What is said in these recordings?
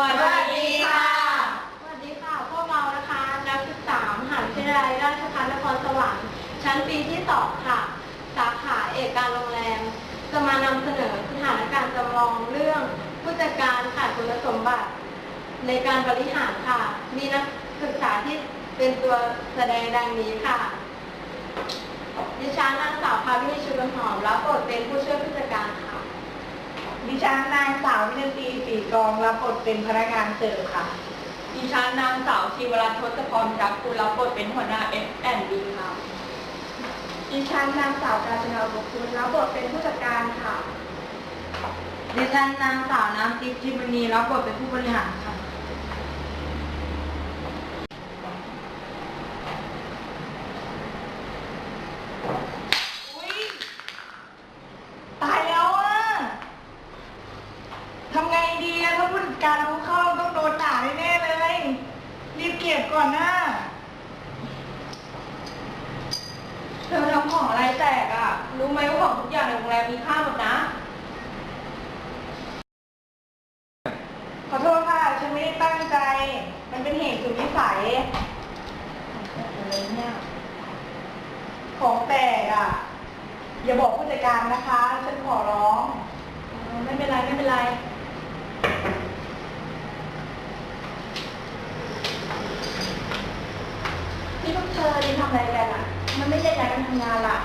วัสดีค่ะ สวัสดีค่ะ พวกเรานะคะ นักศึกษามหาวิทยาลัยราชภัฏนครสวรรค์ชั้นปีที่สองค่ะ สาขาเอกการโรงแรม จะมานำเสนอสถานการณ์จำลองเรื่องผู้จัดการขาดคุณสมบัติ ในการบริหารค่ะ มีนักศึกษาที่เป็นตัวแสดงดังนี้ค่ะ ดิฉันนางสาวพาวินีชุลหอมรับบทเป็นผู้ช่วยผู้จัดการค่ะ ดิ ฉันนางสาววินาตีสีกองรับบทเป็นพนักงานเสิร์ฟค่ะ ดิฉันนางสาวชีวรัตน์ทศพรรักคุณรับบทเป็นหัวหน้า F&B ค่ะ ดิฉันนางสาวกาญจนาบุคคลรับบทเป็นผู้จัดการค่ะ ดิฉันนางสาวน้ำทิพย์ทิมณีรับบทเป็นผู้บริหารค่ะ อุ้ยตายแล้วอะทำไงดีอะถ้าผู้จัด การรู้เข้าต้องโดนด่าแน่ๆเลย รีบเก็บก่อนนะเธอทำของอะไรแตกอะ รู้ไหมว่าของทุกอย่างในโรงแรมมีค่าหมดนะ ขอโทษค่ะ ฉันไม่ได้ตั้งใจ มันเป็นเหตุสุดวิสัยอะไรเนี่ยของแตกอะ อย่าบอกผู้จัดการนะคะ ฉันขอร้อง ไม่เป็นไร ไม่เป็นไร นี่พวกเธ อเรียนทำอะไรกันอะ มันไม่ใช่การทำงานล่ะ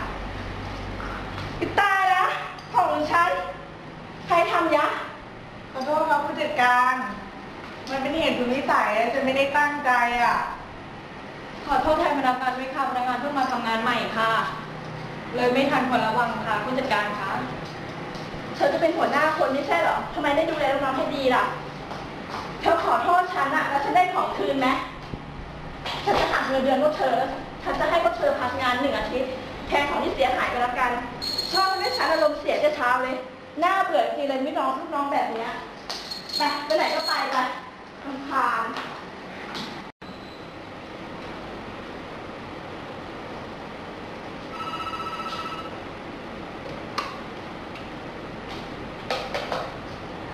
ปิดตายแล้วของฉัน ใครทำยะ ขอโทษครับผู้จัดการ มันเป็นเหตุสุดวิสัยอะฉันไม่ได้ตั้งใจอะ ขอโทษแทนพนักงานด้วยค่ะพนักงานเพิ่งมาทำงานใหม่ค่ะ เลยไม่ทันควรระวังค่ะผู้จัดการคะเธอจะเป็นหัวหน้าคนไม่ใช่เหรอทำไมไม่ดูแลลูกน้องให้ดีล่ะ เธอขอโทษฉันอะแล้วฉันได้ของคืนไหมฉันจะหักเงินเดือนพวกเธอแล้ว ฉันจะให้พวกเธอพักงานหนึ่งอาทิตย์แทนของที่เสียหายไปแล้วกัน ชอบไม่ฉันอารมณ์เสียจะเช้าเลย หน้าเบื่อทีเลยไม่น้องลูกน้องแบบเนี้ยไปไปไหนก็ไปไปทำคาน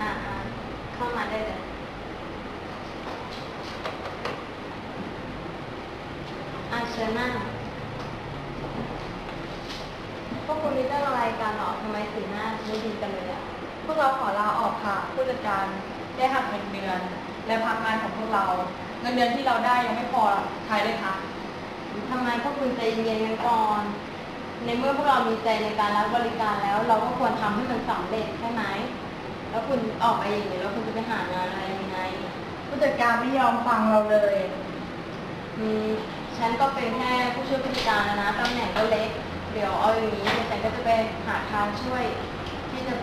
อ่าเข้ามาได้เลย อา เชิญนั่งพวกคุณมีเรื่องอะไรกันหรอทำไมสีหน้าไม่ดีกันเลยอะพวกเราขอลาออกค่ะ ผู้จัดการได้หักเงินเดือน และพักงานของพวกเรา เงินเดือนที่เราได้ยังไม่พอใช้เลยค่ะทำไมพวกคุณใจเย็นๆกันก่อน ในเมื่อพวกเรามีใจในการรับบริการแล้ว เราก็ควรทำให้มันสำเร็จใช่ไหมแล้วคุณออกไปอย่างนี้แล้วคุณจะไปหางานอะไรยังไงผู้จัดการไม่ยอมฟังเราเลยอืม ฉันก็เป็นแค่ผู้ช่วยผู้จัดการนะนะตำแหน่งก็เล็ก เดี๋ยวเอาอย่างนี้เดี๋ยวฉันก็จะไปหาทางช่วย ที่จะ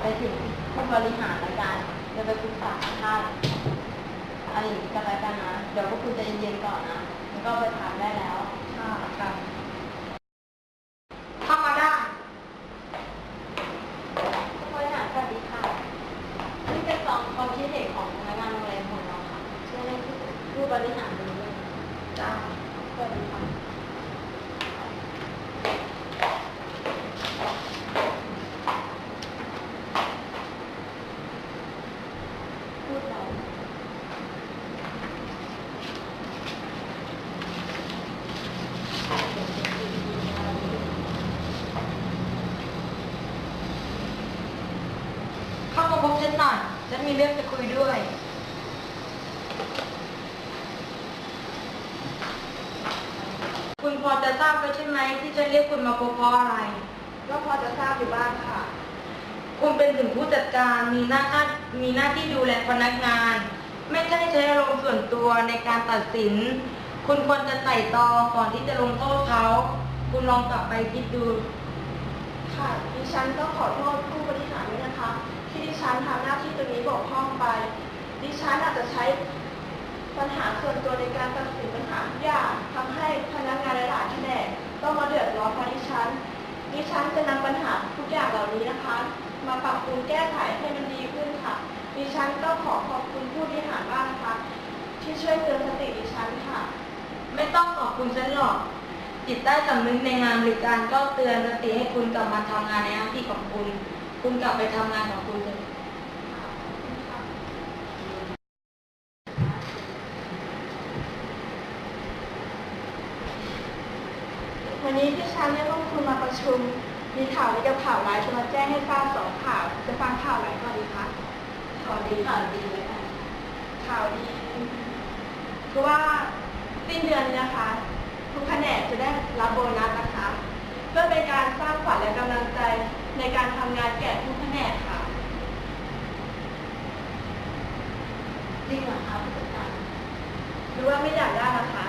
ไปถึงผู้บริหารแล้วกันจะไปปรึกษาท่านอะไรอย่างนี้กันแล้วกันนะ เดี๋ยวพวกคุณใจเย็นๆก่อนนะ แล้วก็ไปทำได้แล้ว ค่ะค่ะ เข้ามาได้ ผู้บริหารสวัสดีค่ะ นี่เป็นสองความคิดเห็นของพนักงานโรงแรมของเราค่ะช่วยให้ผู้ผู้บริหารดูด้วย จ้า สวัสดีค่ะ พู ดเราเข้ามาพบฉันหน่อย ฉันมีเรื่องจะคุยด้วย คุณพอจะทราบแล้วใช่ไหมที่ฉันเรียกคุณมาพบเพราะอะไร ก็พอจะทราบอยู่บ้างค่ะ คุณเป็นถึงผู้จัดการมีหน้าที่ มีหน้าที่ดูแลพนักงาน ไม่ใช่ใช้อารมณ์ส่วนตัวในการตัดสิน คุณควรจะไต่ตองก่อนที่จะลงโทษเขา คุณลองกลับไปคิดดู ค่ะดิฉันก็ขอโทษผู้บริหารด้วยนะคะ ที่ดิฉันทำหน้าที่ตรงนี้บกพร่องไป ดิฉันอาจจะใช้ปัญหาส่วนตัวในการตัดสินปัญหาทุกอย่างทำให้พนักงานหลายๆแผนกต้องมาเดือดร้อนเพราะดิฉันดิฉันจะนำปัญหาทุกอย่างเหล่านี้นะคะ มาปรับปรุงแก้ไขให้ ช่วยเตือนสติดิฉันค่ะ ไม่ต้องขอบคุณฉันหรอก จิตใต้สำนึกในงานหรือการก็เตือนสติให้คุณกลับมาทำงานในหน้าที่ของคุณ คุณกลับไปทำงานของคุณเลยวันนี้ที่ฉันงได้ร่วมคุณมาประชุม มีข่าวและกับข่าวร้ายจะมาแจ้งให้ทราบสองข่าว จะฟังข่าวไหนก่อนดีคะข่าวดีข่าวดีเลยข่าวดี คือว่าสิ้นเดือนนี้นะคะ ทุกแผนกจะได้รับโบนัสนะคะ เพื่อเป็นการสร้างขวัญและกำลังใจในการทำงานแก่ทุกแผนกค่ะจริงเหรอคะผู้จัดการหรือว่าไม่อยากได้นะคะ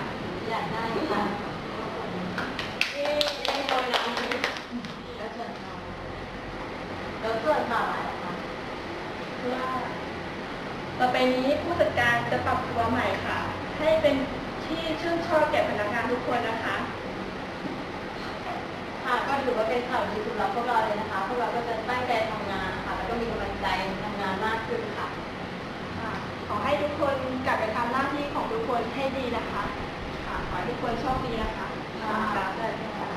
อยากได้ค่ะนี่ได้โบนัสนี้แล้วส่วนข่าวแล้วส่วนข่าวอะไรคะเพื่อต่อไปนี้ผู้จัดการจะปรับตัวใหม่ค่ะ ให้เป็นที่ชื่นชอบแก่พนักงานทุกคนนะคะค่ะก็ถือว่าเป็นข่าวดีสำหรับพวกเราเลยนะคะ พวกเราก็จะตั้งใจทำงานค่ะ แล้วก็มีกำลังใจทำงานมากขึ้นค่ะ ค่ะ ขอให้ทุกคนกลับไปทำหน้าที่ของทุกคนให้ดีนะคะ ค่ะ ขอให้ทุกคนโชคดีนะคะค่ะได้ค่ะ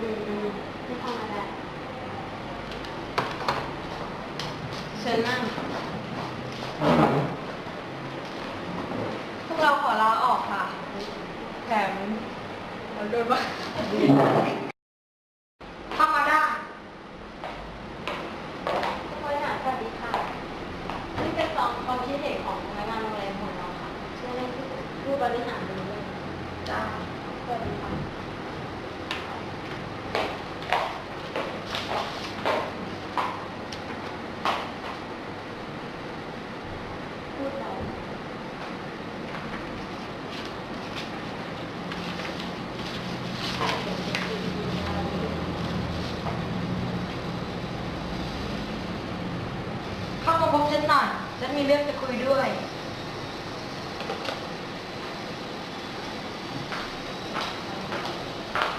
อืมไม่เข้ามาได้เชิญนั่ง พวกเราขอลาออกค่ะ แถมเราโดนว่าเข้ามาได้ผู้บริหารสวัสดีค่ะ นี่เป็นสองความคิดเห็นของพนักงานโรงแรมของเราค่ะช่วยให้ผู้ผู้บริหารดูด้วยจ้าสวัสดีค่ะ พูดเรา เข้ามาพบ ฉันหน่อย ฉันมีเรื่องจะคุยด้วย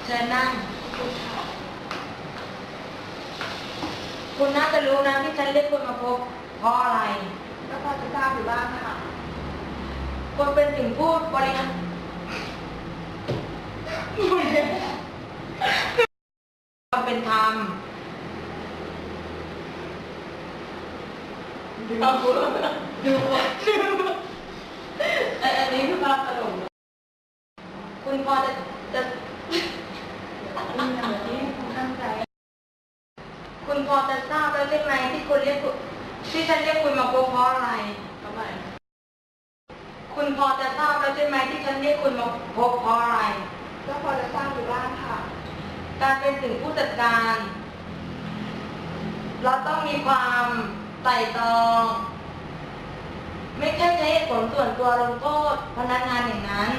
เชิญนั่ง คุณน่าจะรู้นะที่ฉันเรียกคุณมาพบเพราะอะไร ก็พอจะทราบอยู่บ้างค่ะคุณเป็นถึงผู้บริหารความเป็นธรรม ดูดูอันนี้คือภาพตลกคุณพอจะจะนี่เหมือนที่คุณตั้งใจคุณพอจะทราบแล้วใช่ไหมที่คุณเรียกที่ฉันเรียกคุณมาพบเพราะอะไรทำไมคุณพอจะทราบแล้วใช่ไหมที่ฉันเรียกคุณมาพบเพราะอะไรก็พอจะทราบอยู่บ้างค่ะ การเป็นถึงผู้จัดการ เราต้องมีความ ไต่ตอง ไม่ใช่ใช้เหตุผลส่วนตัวลงโทษพนักงานอย่างนั้น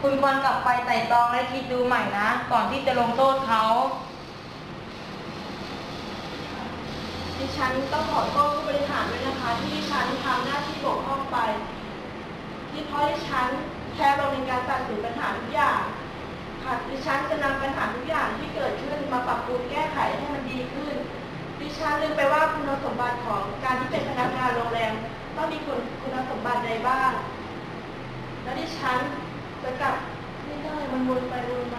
คุณควรกลับไปไต่ตองและคิดดูใหม่นะ ก่อนที่จะลงโทษเขาดิฉันต้องขอโทษผู้บริหารด้วยนะคะ ที่ดิฉันทำหน้าที่บกพร่องไป ที่เพราะดิฉันแพ้ลงในการตัดสินปัญหาทุกอย่างค่ะดิฉันจะนำปัญหาทุกอย่างที่เกิดขึ้นมาปรับปรุงแก้ไขให้มันดีขึ้น ดิฉันลืมไปว่าคุณสมบัติของการที่เป็นพนักงานโรงแรมต้องมีคุณคุณสมบัติใดบ้าง แล้วดิฉันจะกลับไม่ได้มันวนไปวน